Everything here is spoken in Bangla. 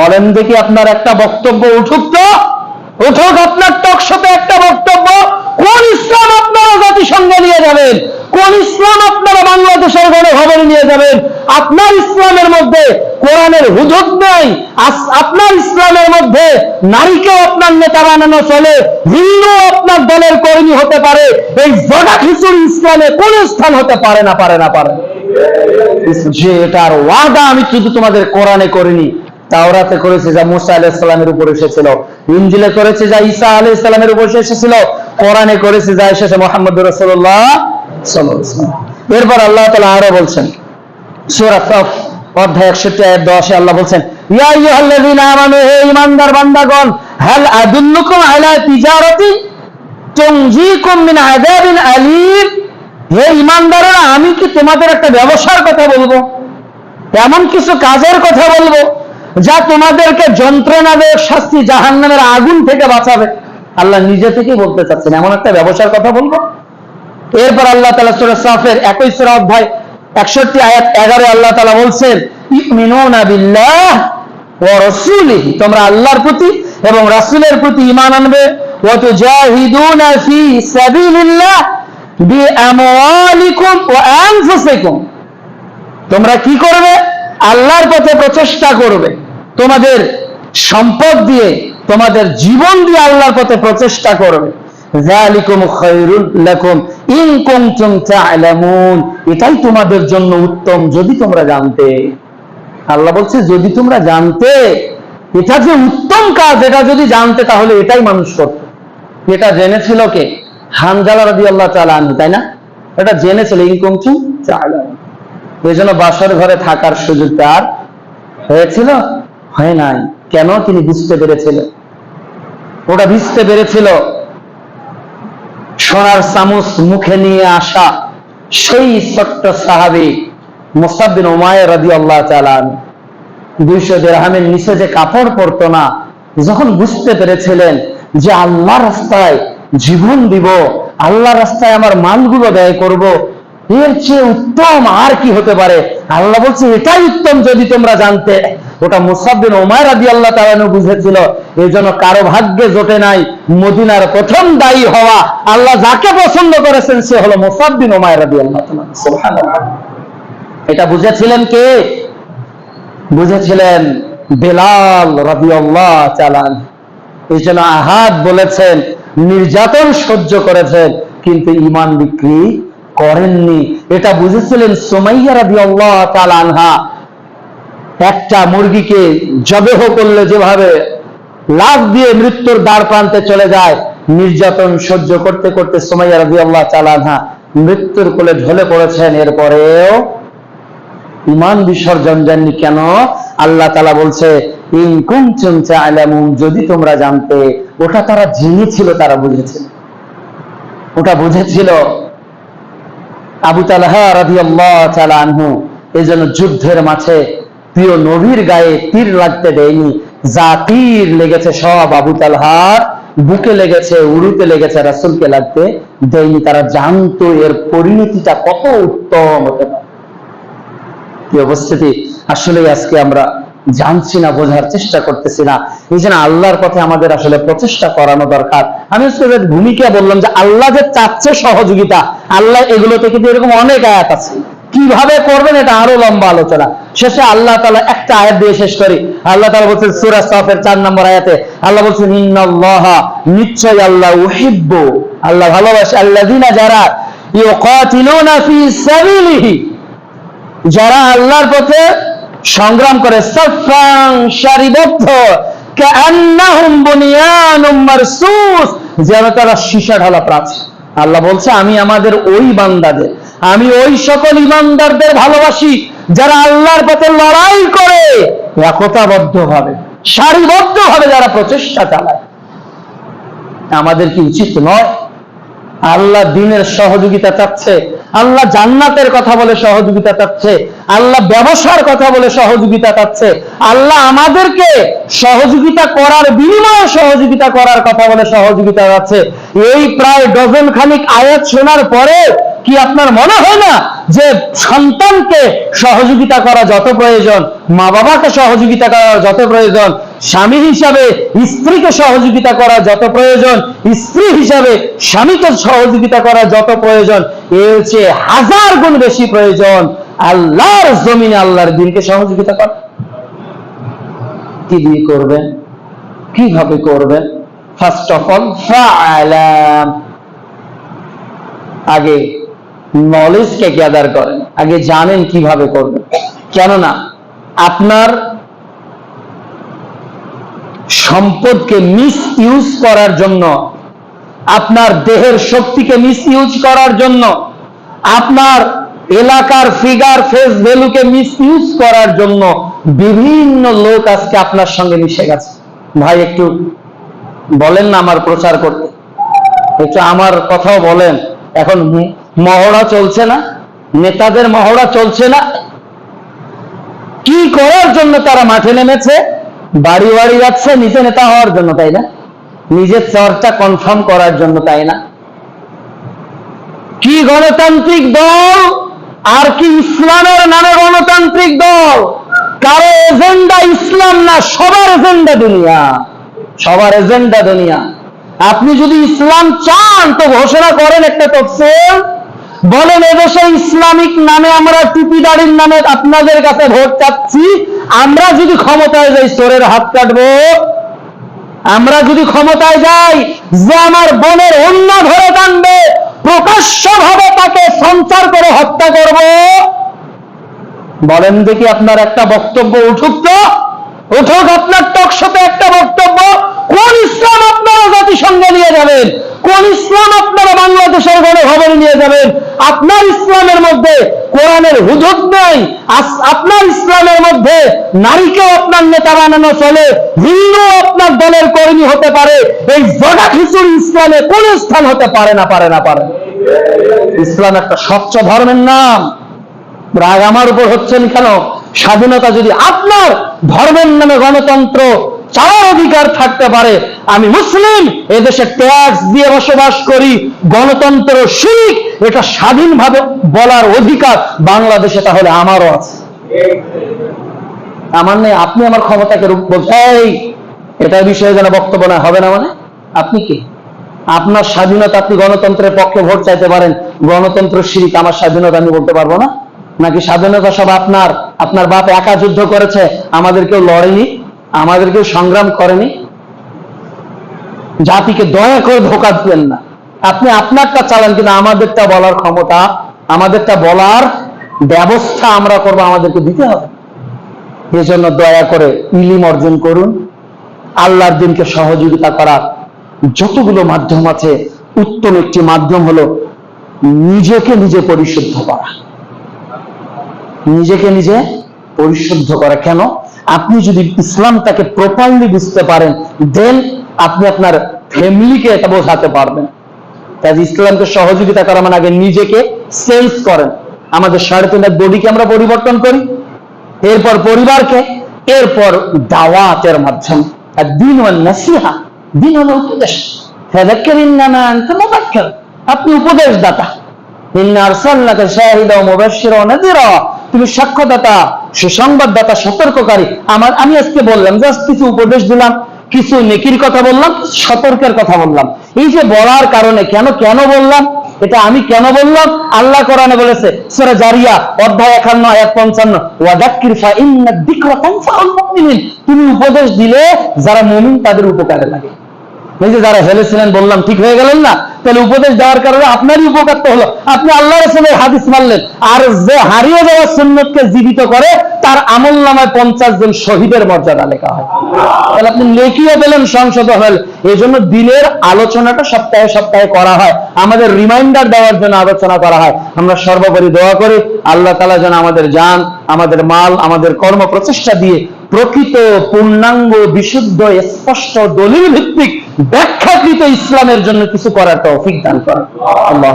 বলেন দেখি আপনার একটা বক্তব্য উঠুক তো। উঠুক আপনার টকশোতে একটা বক্তব্য। কোন ইসলাম আপনারা জাতিসংঘে নিয়ে যাবেন? কোন ইসলাম আপনারা বাংলাদেশের গণভবনে নিয়ে যাবেন? আপনার ইসলামের মধ্যে কোরআনের হুদুদ নেই। আপনার ইসলামের মধ্যে নারীকেও আপনার নেতা বানানো চলে। হিন্দু আপনার দলের কর্মী হতে পারে। এই জগা খিচুড়ি ইসলামে কোন স্থান হতে পারে না পারে না, পারে যে এটার ওয়াদা আমি শুধু তোমাদের কোরআনে করিনি তাওরাতে করেছে যা মুসা আলাইহিস সালামের উপর এসেছিল। ইনজিলে করেছে যা ঈসা আলাইহিস সালামের উপর এসেছিল। কোরআনে করেছে যা এসেছে মুহাম্মদ ওয়াসাল্লাম। এরপর আল্লাহ তাআলা আরও বলছেন অধ্যায় 61 আয়াত 10 এ আল্লাহ বলছেন, ইয়া আমানু, হে বান্দাগণ, হাল আদুল্লুকুম আলা মিন আযাবিন হে ইমানদাররা আমি কি তোমাদের একটা ব্যবসার কথা বলব? এমন কিছু কাজের কথা বলব? যা তোমাদেরকে যন্ত্রণাদায়ক শাস্তি জাহান্নামের আগুন থেকে বাঁচাবে। আল্লাহ নিজে থেকেই বলতে চাচ্ছেন, এমন একটা ব্যবসার কথা বলব? এরপর আল্লাহ তালা সুরা সাফের একই সুরা অধ্যায় একষট্টি আয়াত এগারো আল্লাহ তালা বলছেন তোমরা আল্লাহর প্রতি এবং রাসূলের প্রতি ঈমান আনবে। তোমরা কি করবে? আল্লাহর পথে প্রচেষ্টা করবে। তোমাদের সম্পদ দিয়ে, তোমাদের জীবন দিয়ে আল্লাহর পথে প্রচেষ্টা করবে। এটাই তোমাদের জন্য উত্তম যদি তোমরা জানতে। আল্লাহ বলছে, যদি তোমরা জানতে, এটা যে উত্তম কাজ, এটা যদি জানতে, তাহলে এটাই মানুষ করত। এটা জেনেছিল কে? হানজালা রাদিয়াল্লাহু তাআলা আনহু, তাই না? এটা জেনেছিল, ইন কুনতুম তা'লামুন। এই জন্য বাসর ঘরে থাকার সুযোগ তার হয়েছিল? হয় নাই। কেন তিনি বুঝতে পেরেছিলেন ওটা বুঝতে পেরেছিল সোনার চামচ মুখে নিয়ে আসা সেই ছোট্ট সাহাবি মোসাদ্দিন ওমায় রাদি আল্লাহ চালান দুইশো দেড়হামের নিচে যে কাপড় পরতো না, যখন বুঝতে পেরেছিলেন যে আল্লাহ রাস্তায় জীবন দিব আল্লাহ রাস্তায় আমার মালগুলো ব্যয় করব এর চেয়ে উত্তম আর কি হতে পারে? আল্লাহ বলছে, এটাই উত্তম যদি তোমরা জানতে। ওটা মুসাব্বিন ওমায় রাদি আল্লাহ তালানু বুঝেছিল, এই জন্য কারও ভাগ্যে জোটে নাই, মদিনার প্রথম দায়ী হওয়া। আল্লাহ যাকে পছন্দ করেছেন, সে হলো মুসাব্বিন ওমায় রাদি আল্লাহ এটা বুঝেছিলেন কে? বুঝেছিলেন বেলাল রবি আল্লাহ চালান এই জন্য আহাদ বলেছেন, নির্যাতন সহ্য করেছেন, কিন্তু ইমান বিক্রি করেননি। এটা বুঝেছিলেন সোমাইয়া রবি আল্লাহ আনহা। একটা মুরগিকে জবেহ করলে যেভাবে লাভ দিয়ে মৃত্যুর দ্বার প্রান্তে চলে যায়, নির্যাতন সহ্য করতে করতে সোমাইয়া রবি আল্লাহ চালানহা মৃত্যুর কোলে ঢলে পড়েছেন। এরপরেও ইমান বিসর্জন জাননি কেন? আল্লাহ তালা বলছে যদি তোমরা জানতে, ওটা তারা জেনেছিল তারা বুঝেছিল। ওটা বুঝেছিল। আবু তালহা আনহু এই জন্য যুদ্ধের মাঠে প্রিয় নবীর গায়ে তীর লাগতে দেয়নি। যা তীর লেগেছে সব আবু তালহার, বুকে লেগেছে উড়ুতে লেগেছে, রাসুলকে লাগতে দেয়নি। তারা জানতো এর পরিণতিটা কত উত্তম হতে পারে। কি উপস্থিতি আসলে আজকে আমরা জানছি না, বোঝার চেষ্টা করতেছি না। জন্য আল্লাহর পথে আমাদের আসলে প্রচেষ্টা করানো দরকার। আমি ভূমিকা বললাম যে আল্লাহ যে চাচ্ছে সহযোগিতা, আল্লাহ এগুলোতে কিন্তু এরকম অনেক আয়াত আছে। কীভাবে করবেন এটা আরও লম্বা আলোচনা। শেষে আল্লাহ তালা একটা আয়াত দিয়ে শেষ করি। আল্লাহ তালা বলছেন সুরা সাফের চার নম্বর আয়াতে, আল্লাহ বলছেন, ইন্নাল্লাহ নিশ্চয় আল্লাহ উহিব্বু। আল্লাহ ভালোবাসে, আল্লাযিনা যারা ইউকাতিলুনা ফি সাবিলিহি, যারা আল্লাহর পথে সংগ্রাম করে সাফাং সারিবদ্ধ কান্নাহুম বুনিয়ানুম মারসুস, যেন তারা সীসা ঢালা প্রাচীর। আল্লাহ বলছে, আমি আমাদের ওই বান্দাদের, আমি ওই সকল ইমানদারদের ভালোবাসি, যারা আল্লাহর পথে লড়াই করে একতাবদ্ধ ভাবে সারিবদ্ধ ভাবে যারা প্রচেষ্টা চালায়। আমাদের কি উচিত নয় আল্লাহ দিনের সহযোগিতা চাচ্ছে। আল্লাহ জান্নাতের কথা বলে সহযোগিতা চাচ্ছে। আল্লাহ ব্যবসার কথা বলে সহযোগিতা চাচ্ছে। আল্লাহ আমাদেরকে সহযোগিতা করার বিনিময়ে সহযোগিতা করার কথা বলে সহযোগিতা চাচ্ছে। এই প্রায় ডজন খানিক আয়াত শোনার পরে কি আপনার মনে হয় না যে সন্তানকে সহযোগিতা করা যত প্রয়োজন মা বাবাকে সহযোগিতা করা যত প্রয়োজন স্বামী হিসাবে স্ত্রীকে সহযোগিতা করা যত প্রয়োজন, স্ত্রী হিসাবে স্বামীকে সহযোগিতা করা যত প্রয়োজন, এ হচ্ছে হাজার গুণ বেশি প্রয়োজন আল্লাহর জমিনে আল্লাহর দিনকে সহযোগিতা করা। কি দিয়ে করবেন? কীভাবে করবেন? ফার্স্ট অফ অল আগে নলেজকে গ্যাদার করেন। আগে জানেন কীভাবে করবেন। কেননা, আপনার সম্পদকে মিস ইউজ করার জন্য, আপনার দেহের শক্তিকে মিস ইউজ করার জন্য, আপনার এলাকার ফিগার ফেস ভ্যালুকে মিস ইউজ করার জন্য বিভিন্ন লোক আজকে আপনার সঙ্গে মিশে গেছে। ভাই, একটু বলেন না আমার প্রচার করতে। একটু আমার কথাও বলেন। এখন মহড়া চলছে না? নেতাদের মহড়া চলছে না? কি করার জন্য তারা মাঠে নেমেছে? বাড়ি বাড়ি যাচ্ছে, নিজে নেতা হওয়ার জন্য, তাই না? নিজের চরটা কনফার্ম করার জন্য, তাই না? কি গণতান্ত্রিক দল? আর কি ইসলামের নামে গণতান্ত্রিক দল? কারও এজেন্ডা ইসলাম না, সবার এজেন্ডা দুনিয়া। সবার এজেন্ডা দুনিয়া। আপনি যদি ইসলাম চান, তো ঘোষণা করেন একটা তফসিল। বলেন, এদেশে ইসলামিক নামে আমরা টুপি দাড়ির নামে আপনাদের কাছে ভোট চাচ্ছি। আমরা যদি ক্ষমতায় যাই, চোরের হাত কাটবো। আমরা যদি ক্ষমতায় যাই, যে আমার বোনের অন্য ধরে টানবে প্রকাশ্য ভাবে তাকে সঞ্চার করে হত্যা করব। বলেন দেখি আপনার একটা বক্তব্য উঠুক তো। উঠুক আপনার টকশোতে একটা বক্তব্য। কোন ইসলাম আপনারা জাতিসংঘে নিয়ে যাবেন? কোন ইসলাম আপনারা বাংলাদেশের গণভবনে নিয়ে যাবেন? আপনার ইসলামের মধ্যে কোরআনের হুদুদ নেই। আপনার ইসলামের মধ্যে নারীকে আপনার নেতা বানানো চলে। হিন্দু আপনার দলের কর্মী হতে পারে। এই জগা খিচুড়ি ইসলামে কোন স্থান হতে পারে না পারে না, পারে ইসলাম একটা স্বচ্ছ ধর্মের নাম। রাগ আমার উপর হচ্ছেন কেন? স্বাধীনতা যদি আপনার ধর্মের নামে গণতন্ত্র চাওয়ার অধিকার থাকতে পারে। আমি মুসলিম, এদেশে ট্যাক্স দিয়ে বসবাস করি, গণতন্ত্র শিখ এটা স্বাধীনভাবে বলার অধিকার বাংলাদেশে তাহলে আমারও আছে। আমার নেই, আপনি আমার ক্ষমতাকে রূপ বলছেন। এই এটার বিষয়ে যেন বক্তব্য না, হবে না মানে? আপনি কি? আপনার স্বাধীনতা আপনি গণতন্ত্রের পক্ষে ভোট চাইতে পারেন। গণতন্ত্র শিরিক, আমার স্বাধীনতা আমি বলতে পারব না। নাকি স্বাধীনতা সব আপনার? আপনার বাপ একা যুদ্ধ করেছে, আমাদের কেউ লড়েনি? আমাদের কেউ সংগ্রাম করেনি? জাতিকে দয়া করে ধোকা দিবেন না। আপনি আপনারটা চালান, কিন্তু আমাদেরটা বলার ক্ষমতা, আমাদেরটা বলার ব্যবস্থা আমরা করব, আমাদেরকে দিতে হবে। এজন্য দয়া করে ইলিম অর্জন করুন। আল্লাহর দিনকে সহযোগিতা করার যতগুলো মাধ্যম আছে, উত্তম একটি মাধ্যম হলো নিজেকে নিজে পরিশুদ্ধ করা। নিজেকে নিজে পরিশুদ্ধ করা। কেন? আপনি যদি ইসলামটাকে প্রপারলি বুঝতে পারেন দেন আপনি আপনার ফ্যামিলিকে এটা বোঝাতে পারবেন। কাজে ইসলামকে সহযোগিতা করা মানে আগে নিজেকে সেন্স করেন। আমাদের সাড়ে তিন বডিকে আমরা পরিবর্তন করি, এরপর পরিবারকে, এরপর দাওয়াতের মাধ্যমে। আর দিন ও নসিহা, দিন হলো উপদেশ। আপনি উপদেশদাতা। ইন্না আরসালনাকা শাহিদা ওয়া মুবাশশিরা ওয়া নাযিরা। তুমি সাক্ষ্যদাতা, সুসংবাদদাতা, সতর্ককারী। আমার আমি আজকে বললাম, জাস্ট কিছু উপদেশ দিলাম, কিছু নেকির কথা বললাম, সতর্কের কথা বললাম। এই যে বলার কারণে কেন কেন বললাম? এটা আমি কেন বললাম? আল্লাহ কোরআনে বলেছে, সূরা জারিয়া, অধ্যায় 51 আয়াত 55 ওয়াদাক্কির ফা ইন্না যিকরা তানফাউল মুমিনিন। তুমি উপদেশ দিলে যারা মুমিন, তাদের উপকারে লাগে। এই যে যারা হেলেছিলেন, বললাম, ঠিক হয়ে গেলেন না? তাহলে উপদেশ দেওয়ার কারণে আপনারই উপকার তো হলো। আপনি আল্লাহ রসুলের হাদিস মানলেন। আর যে হারিয়ে যাওয়া সুন্নতকে জীবিত করে, তার আমল নামায় পঞ্চাশ জন শহীদের মর্যাদা লেখা হয়। তাহলে আপনি লেখিও পেলেন সংসদ হল। এই জন্য দিনের আলোচনাটা সপ্তাহে সপ্তাহে করা হয়। আমাদের রিমাইন্ডার দেওয়ার জন্য আলোচনা করা হয়। আমরা সর্বোপরি দোয়া করি, আল্লাহ তালা যেন আমাদের যান আমাদের মাল, আমাদের কর্ম প্রচেষ্টা দিয়ে প্রকৃত পূর্ণাঙ্গ, বিশুদ্ধ, স্পষ্ট, দলিল ভিত্তিক ব্যাখ্যাকৃত ইসলামের জন্য কিছু করার তৌফিক দান করেন। আল্লাহ